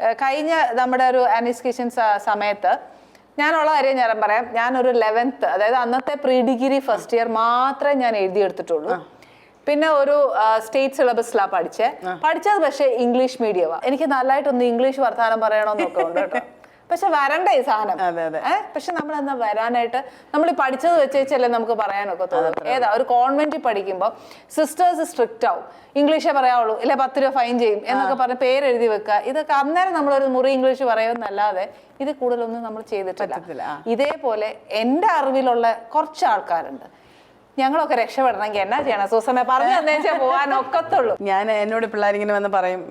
കഴിഞ്ഞ നമ്മുടെ ഒരു അനിസ്കിഷൻ സമയത്ത് ഞാനുള്ള കാര്യം ഞാൻ പറയാം. ഞാനൊരു ലെവൻത്ത് അതായത് അന്നത്തെ പ്രീ ഡിഗ്രി ഫസ്റ്റ് ഇയർ മാത്രമേ ഞാൻ എഴുതിയെടുത്തിട്ടുള്ളൂ. പിന്നെ ഒരു സ്റ്റേറ്റ് സിലബസിലാണ് പഠിച്ചേ. പഠിച്ചത് പക്ഷേ ഇംഗ്ലീഷ് മീഡിയമാണ് എനിക്ക് നല്ലതായിട്ടൊന്ന് ഇംഗ്ലീഷ് വർത്താനം പറയണമെന്നൊക്കെ ഉണ്ട് കേട്ടോ. പക്ഷെ വരണ്ട ഈ സാധനം. ഏഹ് പക്ഷെ നമ്മൾ എന്നാ വരാനായിട്ട് നമ്മൾ ഈ പഠിച്ചത് വെച്ചേച്ചല്ലേ നമുക്ക് പറയാനൊക്കെ തോന്നും ഏതാ? ഒരു കോൺവെന്റിൽ പഠിക്കുമ്പോൾ സിസ്റ്റേഴ്സ് സ്ട്രിക്റ്റ് ആവും. ഇംഗ്ലീഷേ പറയാവുള്ളൂ. ഇല്ല പത്ത് രൂപ ഫൈൻ ചെയ്യും എന്നൊക്കെ പറഞ്ഞ് പേരെഴുതി വെക്കുക. ഇതൊക്കെ അന്നേരം നമ്മളൊരു മുറി ഇംഗ്ലീഷ് പറയുമെന്നല്ലാതെ ഇത് കൂടുതലൊന്നും നമ്മൾ ചെയ്തിട്ടില്ല. ഇതേപോലെ എന്റെ അറിവിലുള്ള കുറച്ച് ആൾക്കാരുണ്ട്. ഞങ്ങളൊക്കെ രക്ഷപ്പെടണമെങ്കിൽ എന്നാ ചെയ്യണം? സൂസമ്മ പറഞ്ഞു തന്നേച്ചാൽ പോകാൻ ഒക്കത്തുള്ളൂ ഞാൻ എന്നോട് പിള്ളേരിങ്ങനെ വന്ന് പറയും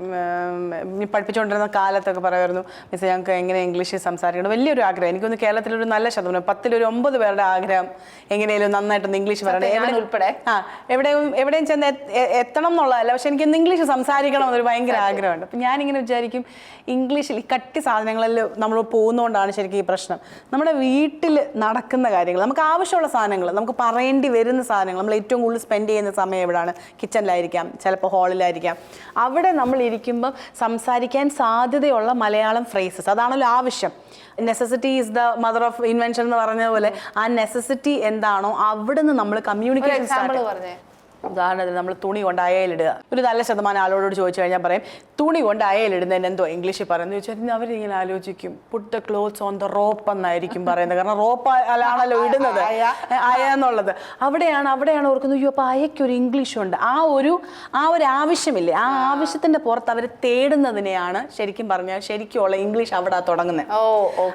പഠിപ്പിച്ചുകൊണ്ടിരുന്ന കാലത്തൊക്കെ പറയുമായിരുന്നു മിസ് ഞങ്ങൾക്ക് എങ്ങനെ ഇംഗ്ലീഷ് സംസാരിക്കണം? വലിയൊരു ആഗ്രഹം. എനിക്കൊന്ന് കേരളത്തിലൊരു നല്ല ശതമാനം പത്തിലൊരു ഒമ്പത് പേരുടെ ആഗ്രഹം എങ്ങനെയും നന്നായിട്ടൊന്ന് ഇംഗ്ലീഷ് പറയണം. എവിടെ- ഉൾപ്പെടെ. ആ എവിടെയും എവിടെയും ചെന്ന് എത്തണം എന്നുള്ളതല്ല പക്ഷെ എനിക്കൊന്ന് ഇംഗ്ലീഷ് സംസാരിക്കണം എന്നൊരു ഭയങ്കര ആഗ്രഹമുണ്ട്. അപ്പം ഞാനിങ്ങനെ വിചാരിക്കും ഇംഗ്ലീഷിൽ ഈ കട്ടി സാധനങ്ങളിൽ നമ്മൾ പോകുന്നതുകൊണ്ടാണ് ശരിക്കും ഈ പ്രശ്നം. നമ്മുടെ വീട്ടിൽ നടക്കുന്ന കാര്യങ്ങൾ നമുക്ക് ആവശ്യമുള്ള സാധനങ്ങൾ നമുക്ക് പറയേണ്ടി വരുന്ന സാധനങ്ങൾ നമ്മൾ ഏറ്റവും കൂടുതൽ സ്പെൻഡ് ചെയ്യുന്ന സമയം എവിടെയാണ് കിച്ചണിലായിരിക്കാം ചിലപ്പോൾ ഹാളിലായിരിക്കാം അവിടെ നമ്മൾ ഇരിക്കുമ്പോൾ സംസാരിക്കാൻ സാധ്യതയുള്ള മലയാളം ഫ്രേസസ് അതാണല്ലോ ആവശ്യം. Necessity is the mother of invention എന്ന് പറഞ്ഞതുപോലെ പോലെ ആ നെസസിറ്റി എന്താണോ അവിടെ നിന്ന് നമ്മൾ കമ്മ്യൂണിക്കേഷൻ ഉദാഹരണത്തിന് നമ്മൾ തുണി കൊണ്ട് അയലിടുക. ഒരു നല്ല ശതമാനം ആളോട് ചോദിച്ചു കഴിഞ്ഞാൽ പറയും തുണി കൊണ്ട് അയലിടുന്നതിന് എന്തോ ഇംഗ്ലീഷിൽ പറയുന്നത് ചോദിച്ചാൽ അവരിങ്ങനെ ആലോചിക്കും. Put the clothes on the rope എന്നായിരിക്കും പറയുന്നത്. കാരണം റോപ്പ് അല്ലാണല്ലോ ഇടുന്നത്. അയ. എന്നുള്ളത്. അവിടെയാണ് അവിടെയാണ് ഓർക്കുന്നത് അയ്യോ അപ്പോൾ അയക്കൊരു ഇംഗ്ലീഷ് ഉണ്ട്. ആ ഒരു ആ ഒരു ആവശ്യമില്ലേ? ആ ആവശ്യത്തിന്റെ പുറത്ത് അവർ തേടുന്നതിനെയാണ് ശരിക്കും പറഞ്ഞാൽ ശരിക്കുള്ള ഇംഗ്ലീഷ് അവിടെ തുടങ്ങുന്നത്.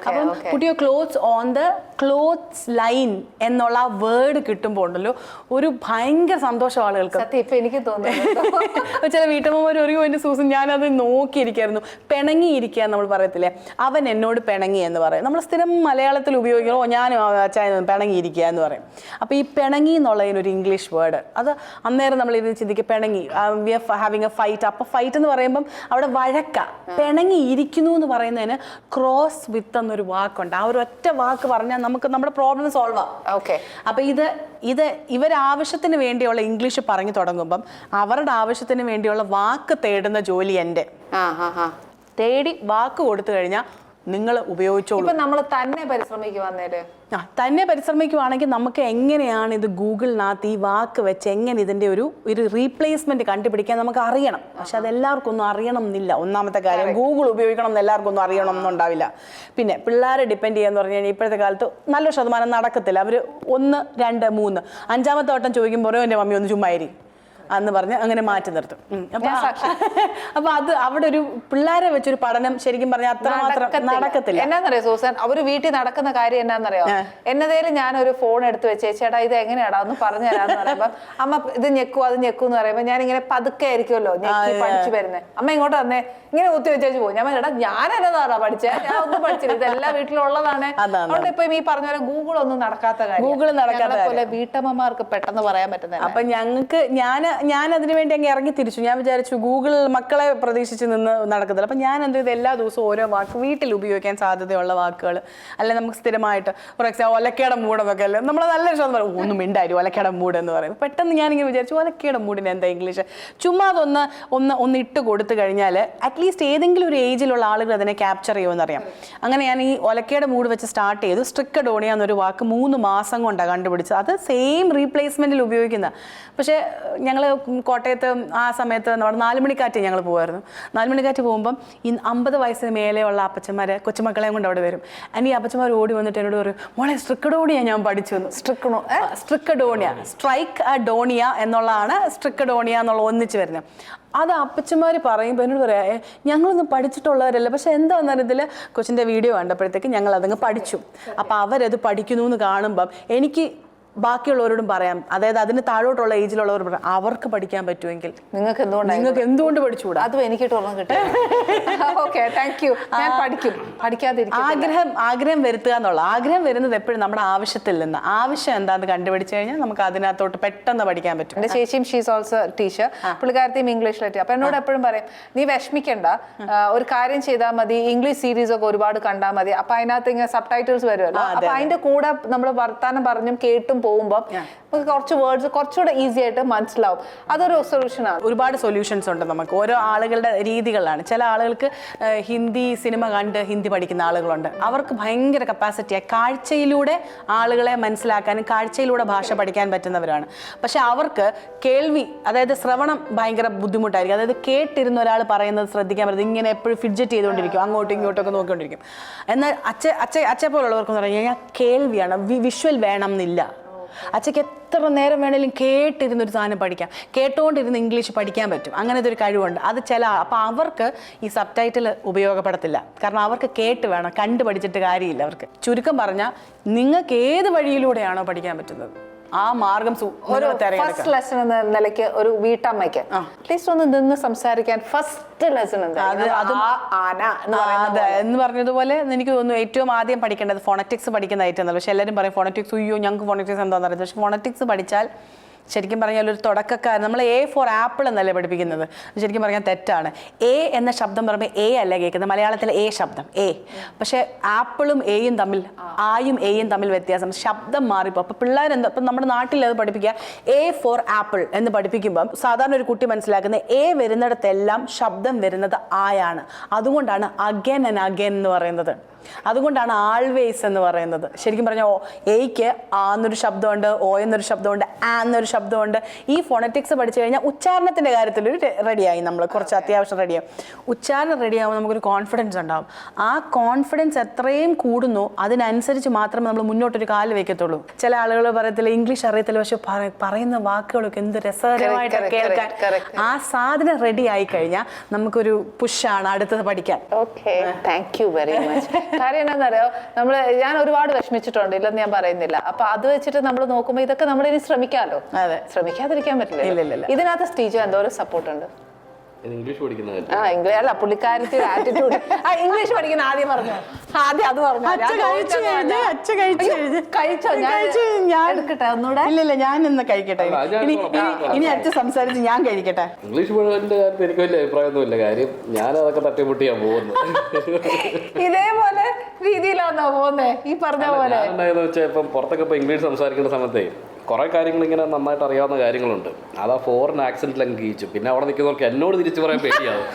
അപ്പം പുട്ടിയോ clothes on the clothes line എന്നുള്ള ആ വേർഡ് കിട്ടുമ്പോൾ ഉണ്ടല്ലോ ഒരു ഭയങ്കര സന്തോഷം ആളുകൾക്ക്. സത്യം ഇപ്പൊ എനിക്ക് തോന്നുന്നു ചില വീട്ടമ്മമാർ ഒരു സൂസൻ ഞാനത് നോക്കിയിരിക്കായിരുന്നു. പിണങ്ങിയിരിക്കുക നമ്മൾ പറയത്തില്ലേ? അവൻ എന്നോട് പിണങ്ങി എന്ന് പറയും. നമ്മൾ സ്ഥിരം മലയാളത്തിൽ ഉപയോഗിക്കണോ ഞാനും അച്ഛനും പിണങ്ങിയിരിക്കുക എന്ന് പറയും. അപ്പോൾ ഈ പിണങ്ങി എന്നുള്ളതിനൊരു ഇംഗ്ലീഷ് വേർഡ്. അത് അന്നേരം നമ്മൾ ഇത് ചിന്തിക്കുക പിണങ്ങി we are having a fight അപ്പോൾ ഫൈറ്റ് എന്ന് പറയുമ്പം അവിടെ വഴക്ക പിണങ്ങി ഇരിക്കുന്നു എന്ന് പറയുന്നതിന് ക്രോസ് വിത്ത് എന്നൊരു വാക്കുണ്ട്. ആ ഒരു ഒറ്റ വാക്ക് പറഞ്ഞാൽ നമുക്ക് നമ്മുടെ പ്രോബ്ലം സോൾവ് ആവും. ഓക്കെ അപ്പൊ ഇത് ഇത് ഇവരാവശ്യത്തിന് വേണ്ടിയുള്ള ഇംഗ്ലീഷ് പറഞ്ഞു തുടങ്ങുമ്പം അവരുടെ ആവശ്യത്തിന് വേണ്ടിയുള്ള വാക്ക് തേടുന്ന ജോലി എന്റെ. തേടി വാക്ക് കൊടുത്തു കഴിഞ്ഞാൽ നിങ്ങൾ ഉപയോഗിച്ചോളൂ. ഇപ്പൊ നമ്മൾ തന്നെ പരിശ്രമിക്കുവാന്നേൽ ആ തന്നെ പരിശ്രമിക്കുവാണെങ്കിൽ നമുക്ക് എങ്ങനെയാണ് ഇത് ഗൂഗിളിനകത്ത് ഈ വാക്ക് വെച്ച് എങ്ങനെ ഇതിന്റെ ഒരു ഒരു റീപ്ലേസ്മെന്റ് കണ്ടുപിടിക്കാൻ നമുക്ക് അറിയണം? പക്ഷെ അത് എല്ലാവർക്കും ഒന്നും അറിയണം എന്നില്ല. ഒന്നാമത്തെ കാര്യം ഗൂഗിൾ ഉപയോഗിക്കണം എന്ന് എല്ലാവർക്കും ഒന്നും അറിയണം എന്നുണ്ടാവില്ല പിന്നെ പിള്ളേരെ ഡിപ്പെൻഡ് ചെയ്യാന്ന് പറഞ്ഞു കഴിഞ്ഞാൽ ഇപ്പോഴത്തെ കാലത്ത് നല്ല ശതമാനം നടക്കത്തില്ല. അവർ ഒന്ന് രണ്ട് മൂന്ന്. അഞ്ചാമത്തെ വട്ടം ചോദിക്കുമ്പോൾ എന്റെ മമ്മി ഒന്ന് ചുമ്മാ ഇരി. എന്ന് പറഞ്ഞ് അങ്ങനെ മാറ്റി നിർത്തും. ഉം. അപ്പൊ അത് അവിടെ ഒരു പിള്ളേരെ വെച്ചൊരു പഠനം ശരിക്കും പറഞ്ഞാൽ അത്രമാത്രം നടക്കത്തില്ല. എന്നാന്നറിയോ സൂസൻ? അവർ വീട്ടിൽ നടക്കുന്ന കാര്യം എന്നാന്നറിയോ? എന്നതേലും ഞാൻ ഒരു ഫോൺ എടുത്ത് വെച്ച് ചേട്ടാ ഇത് എങ്ങനെയാടാ? ഒന്ന് പറഞ്ഞു തരാന്ന് പറയുമ്പോ അമ്മ ഇത് ഞെക്കൂ അത് ഞെക്കൂ എന്ന് പറയുമ്പോ ഞാൻ ഇങ്ങനെ പതുക്കെ ആയിരിക്കുമല്ലോ ഞെക്കി പഠിച്ചു വരുന്നത് അമ്മ ഇങ്ങോട്ട് വന്നേ. ഇങ്ങനെ ഊത്തി വെച്ചേച്ച് പോകും. ഞാൻ ചേട്ടാ ഞാൻ എന്നതാടാ പഠിച്ചേ. ഞാൻ ഒന്നും പഠിച്ചില്ല. ഇതെല്ലാം വീട്ടിലുള്ളതാണ്. അതാണ്. അതുകൊണ്ട് ഇപ്പൊ ഈ പറഞ്ഞ പോലെ ഗൂഗിൾ ഒന്നും നടക്കാത്ത കാര്യം. Google നടക്കാത്ത പോലെ വീട്ടമ്മമാർക്ക് പെട്ടെന്ന് പറയാൻ പറ്റുന്ന അപ്പൊ ഞങ്ങൾക്ക് ഞാൻ ഞാൻ അതിനു വേണ്ടി അങ്ങ് ഇറങ്ങി തിരിച്ചു. ഞാൻ വിചാരിച്ചു ഗൂഗിൾ മക്കളെ പ്രതീക്ഷിച്ച് നിന്ന് നടക്കത്തില്ല അപ്പം ഞാൻ എന്ത് ചെയ്തു? എല്ലാ ദിവസവും ഓരോ വാക്ക് വീട്ടിൽ ഉപയോഗിക്കാൻ സാധ്യതയുള്ള വാക്കുകൾ അല്ലെ നമുക്ക് സ്ഥിരമായിട്ട് ഫോർ എക്സാമ്പിൾ ഒലക്കയുടെ മൂടെന്നൊക്കെ അല്ലേ നമ്മൾ നല്ല ശബ്ദം പറയും. ഒന്നും മിണ്ടായിരുന്നു ഒലക്കയുടെ മൂട് എന്ന് പറയും. പെട്ടെന്ന് ഞാനിങ്ങനെ വിചാരിച്ചു ഒലക്കയുടെ മൂടിന് എന്താ ഇംഗ്ലീഷ്? ചുമ്മാ അതൊന്ന് ഒന്ന് ഒന്ന് ഇട്ട് കൊടുത്തു കഴിഞ്ഞാൽ അറ്റ്ലീസ്റ്റ് ഏതെങ്കിലും ഒരു ഏജിലുള്ള ആളുകൾ അതിനെ ക്യാപ്ചർ ചെയ്യുമെന്ന് അറിയാം. അങ്ങനെ ഞാൻ ഈ ഒലക്കയുടെ മൂട് വെച്ച് സ്റ്റാർട്ട് ചെയ്തു. സ്ട്രിക്കഡോണിയ എന്നൊരു വാക്ക് മൂന്ന് മാസം കൊണ്ടാണ് കണ്ടുപിടിച്ചത്. അത് സെയിം റീപ്ലേസ്മെന്റിൽ ഉപയോഗിക്കുന്ന. പക്ഷേ ഞങ്ങൾ കോട്ടയത്ത് ആ സമയത്ത് നമ്മുടെ നാലുമണിക്കാറ്റ് ഞങ്ങൾ പോകുമായിരുന്നു നാലുമണിക്കാറ്റ് പോകുമ്പം ഈ അമ്പത് വയസ്സിന് മേലെയുള്ള അപ്പച്ചന്മാരെ കൊച്ചുമക്കളെയും കൊണ്ട് അവിടെ വരും. അനി ഈ അപ്പച്ചന്മാർ ഓടി വന്നിട്ട് എന്നോട് പറയും മോളെ സ്ട്രിക്കഡോണിയ ഞാൻ പഠിച്ചു വന്നു സ്ട്രിക്കണോ സ്ട്രിക്കഡോണിയ സ്ട്രൈക്ക് അ ഡോണിയ. എന്നുള്ളതാണ് സ്ട്രിക്കഡോണിയ എന്നുള്ള ഒന്നിച്ച് വരുന്നത്. അത് അപ്പച്ചന്മാർ പറയുമ്പോൾ എന്നോട് പറയാം "ഏ, ഞങ്ങളൊന്നും പഠിച്ചിട്ടുള്ളവരല്ല. പക്ഷെ എന്താണെന്ന് ഇതിൽ കൊച്ചിന്റെ വീഡിയോ കണ്ടപ്പോഴത്തേക്ക് ഞങ്ങൾ അതങ്ങ് പഠിച്ചു. അപ്പോൾ അവരത് പഠിക്കുന്നു എന്ന് കാണുമ്പം എനിക്ക് ബാക്കിയുള്ളവരോടും പറയാം. അതായത് അതിന് താഴോട്ടുള്ള ഏജിലുള്ളവർ പറയാം. അവർക്ക് പഠിക്കാൻ പറ്റുമെങ്കിൽ നിങ്ങൾക്ക് എന്തുകൊണ്ട് നിങ്ങൾക്ക് എന്തുകൊണ്ട് പഠിച്ചുകൂടാ? അതും എനിക്ക് ഓർമ്മ കിട്ടി. ഓക്കെ താങ്ക് യു ഞാൻ പഠിക്കും. പഠിക്കാതിരിക്കും ആഗ്രഹം ആഗ്രഹം വരുത്തുക എന്നുള്ള ആഗ്രഹം വരുന്നത് എപ്പോഴും നമ്മുടെ ആവശ്യത്തിൽ നിന്ന്. ആവശ്യം എന്താന്ന് കണ്ടുപിടിച്ചു കഴിഞ്ഞാൽ നമുക്ക് അതിനകത്തോട്ട് പെട്ടെന്ന് പഠിക്കാൻ പറ്റും. എന്റെ ചേച്ചിയും ഷീസ് ഓൾസോ ടീച്ചർ പുള്ളിക്കാരത്തെയും ഇംഗ്ലീഷ് ലെറ്റർ അപ്പൊ എന്നോട് എപ്പോഴും പറയും നീ വിഷമിക്കണ്ട. ഒരു കാര്യം ചെയ്താൽ മതി. ഇംഗ്ലീഷ് സീരീസ് ഒക്കെ ഒരുപാട് കണ്ടാൽ മതി. അപ്പൊ അതിനകത്ത് ഇങ്ങനെ സബ് ടൈറ്റിൽസ് വരുമല്ലോ അപ്പൊ അതിന്റെ കൂടെ നമ്മൾ വർത്താനം പറഞ്ഞും കേട്ടും പോകുമ്പോൾ നമുക്ക് കുറച്ച് വേർഡ്സ് കുറച്ചുകൂടെ ഈസി ആയിട്ട് മനസ്സിലാവും. അതൊരു സൊല്യൂഷൻ ആണ്. ഒരുപാട് സൊല്യൂഷൻസ് ഉണ്ട് നമുക്ക്. ഓരോ ആളുകളുടെ രീതികളാണ് ചില ആളുകൾക്ക് ഹിന്ദി സിനിമ കണ്ട് ഹിന്ദി പഠിക്കുന്ന ആളുകളുണ്ട്. അവർക്ക് ഭയങ്കര കപ്പാസിറ്റിയാണ് കാഴ്ചയിലൂടെ ആളുകളെ മനസ്സിലാക്കാനും കാഴ്ചയിലൂടെ ഭാഷ പഠിക്കാൻ പറ്റുന്നവരാണ്. പക്ഷെ അവർക്ക് കേൾവി അതായത് ശ്രവണം ഭയങ്കര ബുദ്ധിമുട്ടായിരിക്കും. അതായത് കേട്ടിരുന്ന ഒരാൾ പറയുന്നത് ശ്രദ്ധിക്കാൻ പറ്റുന്നത് ഇങ്ങനെ എപ്പോഴും ഫിഡ്ജറ്റ് ചെയ്തുകൊണ്ടിരിക്കും. അങ്ങോട്ടും ഇങ്ങോട്ടും ഒക്കെ നോക്കിക്കൊണ്ടിരിക്കും. എന്നാൽ അച്ഛ അച്ഛ അച്ഛ പോലുള്ളവർക്ക് എന്ന് പറഞ്ഞു കഴിഞ്ഞാൽ കേൾവിയാണ്. വിഷ്വൽ വേണം എന്നില്ല. അച്ഛക്ക് എത്ര നേരം വേണേലും കേട്ടിരുന്ന ഒരു സാധനം പഠിക്കാം. കേട്ടോണ്ടിരുന്ന് ഇംഗ്ലീഷ് പഠിക്കാൻ പറ്റും. അങ്ങനത്തെ ഒരു കഴിവുണ്ട്. അത് ചില അപ്പം അവർക്ക് ഈ സബ് ടൈറ്റിൽ ഉപയോഗപ്പെടത്തില്ല. കാരണം അവർക്ക് കേട്ട് വേണം. കണ്ട് പഠിച്ചിട്ട് കാര്യമില്ല അവർക്ക്. ചുരുക്കം പറഞ്ഞാൽ നിങ്ങൾക്ക് ഏത് വഴിയിലൂടെയാണോ പഠിക്കാൻ പറ്റുന്നത്? ആ മാർഗം ഒരു ഫസ്റ്റ് ലെസൺ എന്ന നിലയ്ക്ക് ഒരു വീട്ടമ്മയ്ക്ക് അറ്റ്ലീസ്റ്റ് ഒന്ന് നിന്ന് സംസാരിക്കാൻ ഫസ്റ്റ് ലെസൺ ആന എന്ന് പറഞ്ഞതുപോലെ എനിക്ക് തോന്നുന്നു ഏറ്റവും ആദ്യം പഠിക്കേണ്ടത് ഫോണറ്റിക്സ് പഠിക്കുന്നതായിട്ടാണ് പക്ഷെ എല്ലാവരും പറയും ഫോണറ്റിക്സ് അയ്യോ ഞങ്ങൾക്ക് ഫോണറ്റിക്സ് എന്താണെന്ന് അറിയാം പക്ഷെ ഫോണറ്റിക്സ് പഠിച്ചാൽ ശരിക്കും പറഞ്ഞാൽ ഒരു തുടക്കക്കാരൻ. നമ്മൾ എ ഫോർ ആപ്പിൾ എന്നല്ലേ പഠിപ്പിക്കുന്നത്? ശരിക്കും പറഞ്ഞാൽ തെറ്റാണ്. എ എന്ന ശബ്ദം പറയുമ്പോൾ എ അല്ല കേൾക്കുന്നത്. മലയാളത്തിൽ എ ശബ്ദം. എ പക്ഷേ ആപ്പിളും എയും തമ്മിൽ ആയും എയും തമ്മിൽ വ്യത്യാസം. ശബ്ദം മാറിപ്പോ. അപ്പോൾ പിള്ളേർ എന്താ ഇപ്പം നമ്മുടെ നാട്ടിൽ അത് പഠിപ്പിക്കുക. എ ഫോർ ആപ്പിൾ എന്ന് പഠിപ്പിക്കുമ്പം സാധാരണ ഒരു കുട്ടി മനസ്സിലാക്കുന്ന എ വരുന്നിടത്തെല്ലാം ശബ്ദം വരുന്നത് ആയാണ് അതുകൊണ്ടാണ് അഗൻ ആൻഡ് അഗൻ എന്ന് പറയുന്നത്. അതുകൊണ്ടാണ് ആൾവേസ് എന്ന് പറയുന്നത്. ശരിക്കും പറഞ്ഞാൽ എയ്ക്ക് ആ എന്നൊരു ശബ്ദമുണ്ട് ഓ എന്നൊരു ശബ്ദമുണ്ട് ആ എന്നൊരു ശബ്ദമുണ്ട്. ഈ ഫോണറ്റിക്സ് പഠിച്ചു കഴിഞ്ഞാൽ ഉച്ചാരണത്തിന്റെ കാര്യത്തിൽ ഒരു റെഡിയായി നമ്മൾ കുറച്ച് അത്യാവശ്യം റെഡിയാവും ഉച്ചാരണം റെഡിയാകുമ്പോൾ നമുക്കൊരു കോൺഫിഡൻസ് ഉണ്ടാവും. ആ കോൺഫിഡൻസ് എത്രയും കൂടുന്നു അതിനനുസരിച്ച് മാത്രമേ നമ്മൾ മുന്നോട്ടൊരു കാൽ വെക്കത്തുള്ളൂ. ചില ആളുകൾ പറയത്തില്ല ഇംഗ്ലീഷ് അറിയത്തില്ല പക്ഷെ പറയുന്ന വാക്കുകളൊക്കെ എന്ത് രസകരമായിട്ട് കേൾക്കാൻ. ആ സാധനം റെഡി ആയി കഴിഞ്ഞാൽ നമുക്കൊരു പുഷാണ് അടുത്തത് പഠിക്കാൻ. Okay thank you very much കാര്യം എന്താണെന്നറിയോ? നമ്മൾ ഞാൻ ഒരുപാട് വിഷമിച്ചിട്ടുണ്ട് ഇല്ലെന്ന് ഞാൻ പറയുന്നില്ല. അപ്പൊ അത് വെച്ചിട്ട് നമ്മൾ നോക്കുമ്പോൾ ഇതൊക്കെ നമ്മൾ ഇനി ശ്രമിക്കാമല്ലോ. ശ്രമിക്കാതിരിക്കാൻ പറ്റില്ല. ഇതിനകത്ത് സ്റ്റീജ് എന്തോരം സപ്പോർട്ട് ഉണ്ട്? ഇത് ഇംഗ്ലീഷ് പഠിക്കുന്നതല്ല ആ ഇംഗ്ലീഷ് അല്ല ആറ്റിറ്റ്യൂഡ് ആ ഇംഗ്ലീഷ് പഠിക്കുന്ന ആദ്യം പറഞ്ഞു. ആദ്യം അത് പറഞ്ഞു. അച്ഛ ഞാൻ കഴിച്ചു. കഴിഞ്ഞ്, അച്ഛ കഴിച്ചു അയ്യോ, കഴിഞ്ഞ്. കഴിച്ചോ? ഞാൻ കഴിച്ചു, ഞാൻ എടുക്കട്ടെ ഒന്നുകൂടെ? ഇല്ല ഇല്ല ഞാൻ ഇന്ന് കഴിക്കട്ടെ. അല്ല, ഇനി ഇനി- ഇനി അച്ഛൻ സംസാരിച്ച് ഞാൻ കഴിക്കട്ടെ. ഇംഗ്ലീഷ് പഠനത്തിന്റെ കാര്യത്തിൽ എനിക്ക് വലിയ അഭിപ്രായമൊന്നുമില്ല. കാര്യം ഞാൻ അതൊക്കെ തട്ടിമുട്ടിയാ പോകുന്നത്. ഇതേപോലെ രീതിയിലാണോ പോകുന്നേ? ഈ പറഞ്ഞ പോലെ. ഞാനെന്തായെന്ന് വെച്ചാൽ ഇപ്പം പുറത്തൊക്കെ ഇപ്പൊ ഇംഗ്ലീഷ് സംസാരിക്കുന്ന സമയത്തേ കുറെ കാര്യങ്ങൾ ഇങ്ങനെ നന്നായിട്ട് അറിയാവുന്ന കാര്യങ്ങളുണ്ട്. അത് ആ ഫോറിൻ ആക്സെന്റിൽ അങ്ങ് ഗീച്ചു. പിന്നെ അവിടെ നിൽക്കുന്നവർക്ക് എന്നോട് തിരിച്ചു പറയാൻ പേടിയാവും.